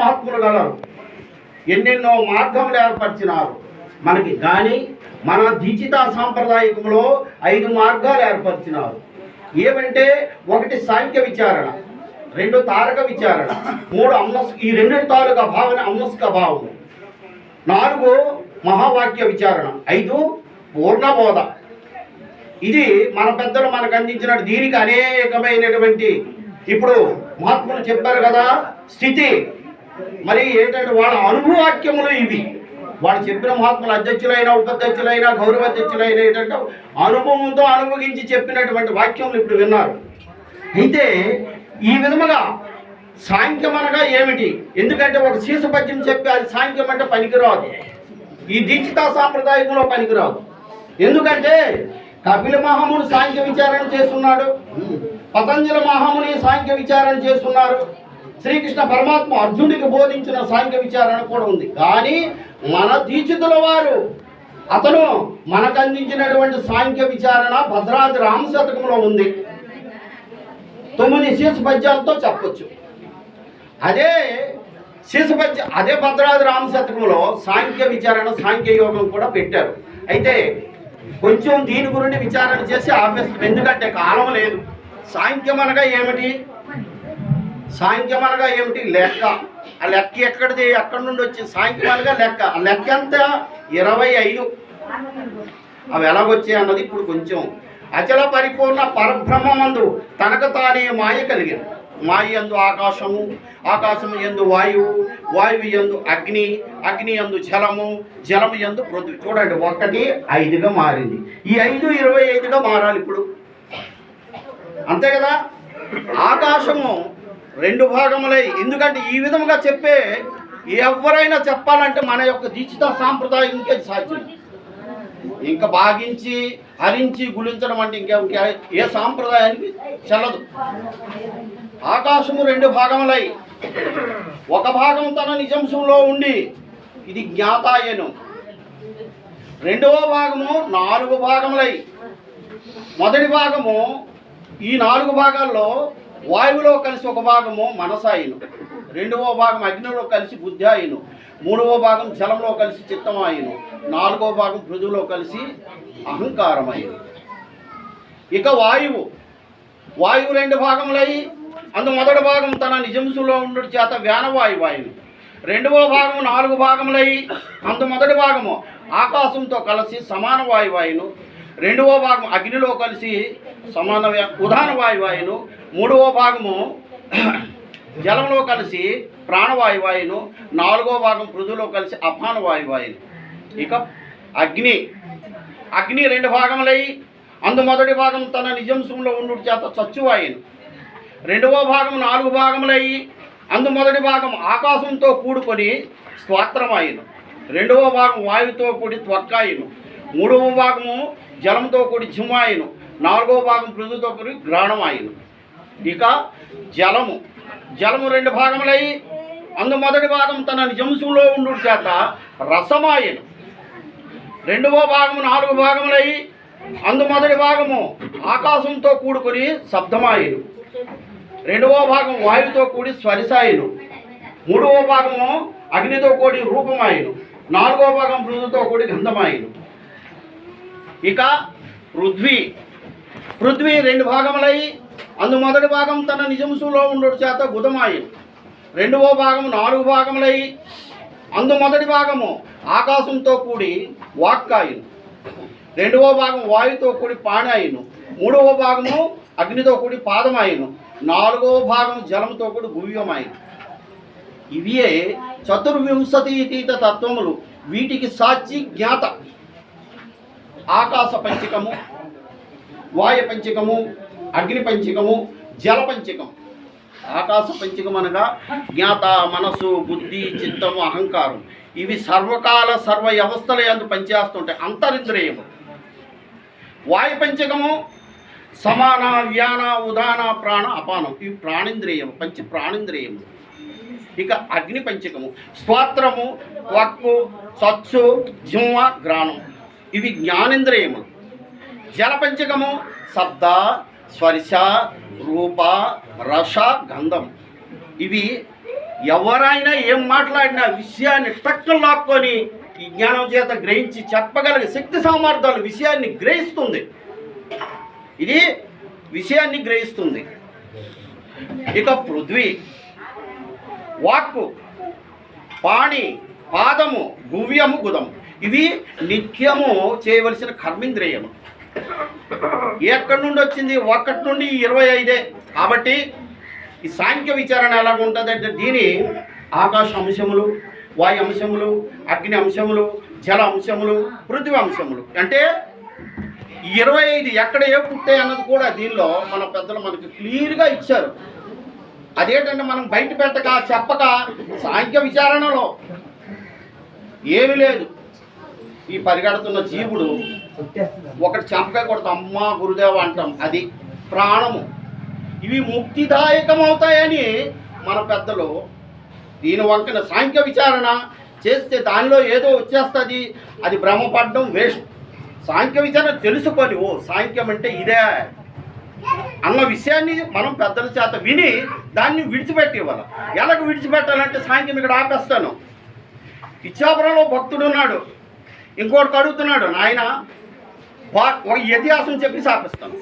మహాత్ములు గలరు ఎన్నెన్నో మార్గములు ఏర్పరిచినారు. మనకి కానీ మన దిచిత సాంప్రదాయకంలో ఐదు మార్గాలు ఏర్పరిచినారు. ఏమంటే ఒకటి సాంఖ్య విచారణ రెండు తారక విచారణ మూడు అమ్మస్ ఈ రెండు తాలూకా భావన అమ్మస్క భావము. నాలుగు మహావాక్య విచారణ ఐదు పూర్ణబోధ. ఇది మన పెద్దలు మనకు అందించిన దీనికి అనేకమైనటువంటి ఇప్పుడు మహాత్ములు చెప్పారు కదా స్థితి. మరి ఏంటంటే వాళ్ళ అనుభవాక్యములు ఇవి. వాళ్ళు చెప్పిన మహాత్ములు అధ్యక్షులైనా ఉపాధ్యక్షులైనా గౌరవ అధ్యక్షులైనా ఏంటంటే అనుభవంతో అనుభవించి చెప్పినటువంటి వాక్యములు ఇప్పుడు విన్నారు. అయితే ఈ విధముగా సాంఖ్యం అనగా ఏమిటి? ఎందుకంటే ఒక శీర్ష పద్యం చెప్పి అది సాంఖ్యం అంటే పనికిరాదు. ఈ దీక్షిత సాంప్రదాయంలో పనికిరాదు. ఎందుకంటే కపిల మహాముని సాంఖ్య విచారణ చేస్తున్నాడు. పతంజలి మహాముని సాంఖ్య విచారణ చేస్తున్నారు. శ్రీకృష్ణ పరమాత్మ అర్జునుడికి బోధించిన సాంఖ్య విచారణ కూడా ఉంది. కానీ మన దీక్షితుల వారు అతను మనకు అందించినటువంటి సాంఖ్య విచారణ భద్రాద్రి రామశతకంలో ఉంది. తొమ్మిది శీర్ష పద్యాలతో చెప్పొచ్చు. అదే శీర్ష పద్య అదే భద్రాద్రి రామశతకంలో సాంఖ్య విచారణ సాంఖ్య యోగం కూడా పెట్టారు. అయితే కొంచెం దీని గురించి విచారణ చేసి ఆపేస్తాం. ఎందుకంటే కాలం లేదు. సాంఖ్యం అనగా ఏమిటి? సాంఖ్యం అనగా ఏమిటి? లెక్క. ఆ లెక్క ఎక్కడిది? ఎక్కడి నుండి వచ్చింది. సాంఖ్యం అనగా లెక్క. ఆ లెక్క ఎంత? ఇరవై ఐదు. అవి ఎలాగొచ్చాయి అన్నది ఇప్పుడు కొంచెం అచల పరిపూర్ణ పరబ్రహ్మమందు తనకు తానే మాయ కలిగింది. మాయ ఎందు ఆకాశము ఆకాశము ఎందు వాయువు వాయువు ఎందు అగ్ని అగ్ని ఎందు జలము జలము ఎందు పృథ్వీ. చూడండి ఒకటి ఐదుగా మారింది. ఈ ఐదు ఇరవై ఐదుగా మారాలి ఇప్పుడు. అంతే కదా? ఆకాశము రెండు భాగములై. ఎందుకంటే ఈ విధముగా చెప్పే ఎవరైనా చెప్పాలంటే మన యొక్క దీక్షిత సాంప్రదాయం ఇంకే సాధ్యం. ఇంకా భాగించి హరించి గులించడం అంటే ఇంకా ఇంకా ఏ సాంప్రదాయానికి చెల్లదు. ఆకాశము రెండు భాగములై. ఒక భాగం తన నిజంశంలో ఉండి ఇది జ్ఞాతాయను రెండవ భాగము నాలుగు భాగములై. మొదటి భాగము ఈ నాలుగు భాగాల్లో వాయువులో కలిసి ఒక భాగము మనసాయిను రెండవ భాగం అగ్నిలో కలిసి బుద్ధి మూడవ భాగం జలంలో కలిసి చిత్తమాయను నాలుగవ భాగం పృథువులో కలిసి అహంకారమయ్యను ఇక వాయువు. వాయువు రెండు భాగములై అందు మొదటి భాగం తన నిజంసులో ఉండు చేత వ్యానవాయువు రెండవ భాగం నాలుగు భాగములై అందు మొదటి భాగము ఆకాశంతో కలిసి సమాన వాయువాయును రెండవ భాగం అగ్నిలో కలిసి సమాన ఉదాహరణ వాయువాయును మూడవ భాగము జలంలో కలిసి ప్రాణవాయువాయును నాలుగో భాగం పృథులో కలిసి అపాన వాయువాయును ఇక అగ్ని. అగ్ని రెండు భాగములై అందు మొదటి భాగం తన నిజంశంలో ఉండు చేత చచ్చువాయును రెండవ భాగం నాలుగు భాగములై అందు మొదటి భాగం ఆకాశంతో కూడుకొని స్వాత్రమాయను. రెండవ భాగం వాయువుతో కూడి త్వక్కాయను మూడవ భాగము జలంతో కూడి జిమ్మాయను నాలుగో భాగం పృథుతో కూడి గ్రాణమాయను ఇక జలము. జలము రెండు భాగములై అందు మొదటి భాగం తన నిజంశంలో ఉండు చేత రసమాయను రెండవ భాగము నాలుగు భాగములై అందు మొదటి భాగము ఆకాశంతో కూడుకొని శబ్దమాయను రెండవ భాగం వాయువుతో కూడి స్వరిసాయను మూడవ భాగము అగ్నితో కూడి రూపమాయను నాలుగవ భాగం పృథుతో కూడి గంధమాయను ఇక పృథ్వీ. పృథ్వీ రెండు భాగములై అందు మొదటి భాగం తన నిజంసులో ఉండడు చేత గుదమాయను రెండవ భాగం నాలుగు భాగములై అందు మొదటి భాగము ఆకాశంతో కూడి వాక్కాయును. రెండవ భాగం వాయుతో కూడి పాణాయును మూడవ భాగము అగ్నితో కూడి పాదమాయను. నాలుగవ భాగం జలంతో కూడి గువ్యమాయను. ఇవే చతుర్వింశతీతీత తత్వములు. వీటికి సాక్షి జ్ఞాత. ఆకాశ పంచకము వాయు పంచకము అగ్ని పంచకము జల పంచకం ఆకాశ పంచకం అనగా జ్ఞాత మనసు బుద్ధి చిత్తము అహంకారం. ఇవి సర్వకాల సర్వ వ్యవస్థల యందు పనిచేస్తుంటాయి. అంతరింద్రియము వాయు పంచకము సమాన వ్యాన ఉదాన ప్రాణ అపానం. ఇవి ప్రాణేంద్రియము పంచ ప్రాణేంద్రియము ఇక అగ్ని పంచకము. స్తోత్రము వక్కు సత్సు జిమ్మ గ్రాణం ఇవి జ్ఞానేంద్రియములు జలపంచకము శబ్ద స్పర్శ రూప రస గంధం. ఇవి ఎవరైనా ఏం మాట్లాడినా విషయాన్ని టక్కలు లాక్కొని ఈ జ్ఞానం చేత గ్రహించి చెప్పగలిగే శక్తి సామర్థ్యాలు విషయాన్ని గ్రహిస్తుంది. ఇది విషయాన్ని గ్రహిస్తుంది. ఇక పృథ్వీ. వాక్కు పాణి పాదము గువ్యము గుదము. ఇవి నిత్యము చేయవలసిన కర్మేంద్రియము. ఎక్కడి నుండి వచ్చింది ఒకటి నుండి ఇరవై ఐదే. కాబట్టి ఈ సాంఖ్య విచారణ ఎలాగుంటుందంటే దీని ఆకాశ అంశములు వాయు అంశములు అగ్ని అంశములు జల అంశములు పృథ్వీ అంశములు. అంటే ఇరవై ఐదు ఎక్కడ ఏ పుట్టాయి అన్నది కూడా దీనిలో మన పెద్దలు మనకి క్లియర్గా ఇచ్చారు. అదేంటంటే మనం బయట పెట్టక చెప్పక సాంఖ్య విచారణలో ఏమీ లేదు. ఈ పరిగెడుతున్న జీవుడు ఒకటి చెంపకాయ కొడతాం అమ్మ గురుదేవ అంటాం. అది ప్రాణము. ఇవి ముక్తిదాయకం అవుతాయని మన పెద్దలు దీని వంకన సాంఖ్య విచారణ చేస్తే దానిలో ఏదో వచ్చేస్తుంది. అది భ్రమపడడం వేస్ట్. సాంఖ్య విచారణ తెలుసుకొని ఓ సాంఖ్యం అంటే ఇదే అన్న విషయాన్ని మనం పెద్దల చేత విని దాన్ని విడిచిపెట్టి ఇవ్వాలి ఎలాగ విడిచిపెట్టాలంటే సాంఖ్యం ఇక్కడ ఆపేస్తాను. ఇచ్చాపురంలో భక్తుడు ఉన్నాడు. ఇంకోటి అడుగుతున్నాడు నాయన వా- ఒక ఇతిహాసం చెప్పి సాపిస్తాను.